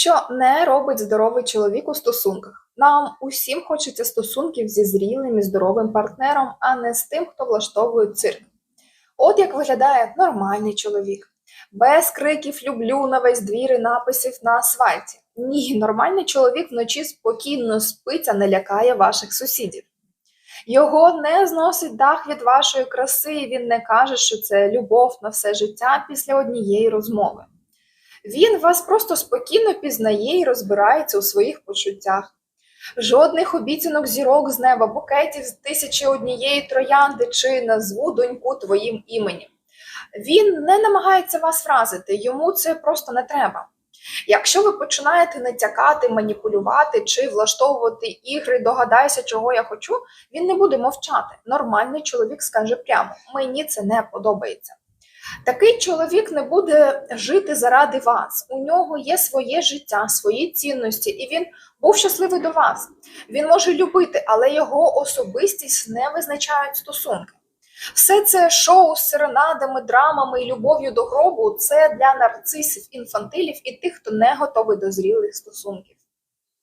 Що не робить здоровий чоловік у стосунках? Нам усім хочеться стосунків зі зрілим і здоровим партнером, а не з тим, хто влаштовує цирк. От як виглядає нормальний чоловік. Без криків люблю на весь двір і написів на асфальті. Ні, нормальний чоловік вночі спокійно спить, а не лякає ваших сусідів. Його не зносить дах від вашої краси, і він не каже, що це любов на все життя після однієї розмови. Він вас просто спокійно пізнає і розбирається у своїх почуттях. Жодних обіцянок зірок з неба, букетів з тисячі однієї троянди чи назву доньку твоїм іменем. Він не намагається вас вразити, йому це просто не треба. Якщо ви починаєте натякати, маніпулювати чи влаштовувати ігри, догадайся, чого я хочу, він не буде мовчати. Нормальний чоловік скаже прямо: мені це не подобається. Такий чоловік не буде жити заради вас. У нього є своє життя, свої цінності, і він був щасливий до вас. Він може любити, але його особистість не визначають стосунки. Все це шоу з серенадами, драмами і любов'ю до гробу це для нарцисів, інфантилів і тих, хто не готовий до зрілих стосунків.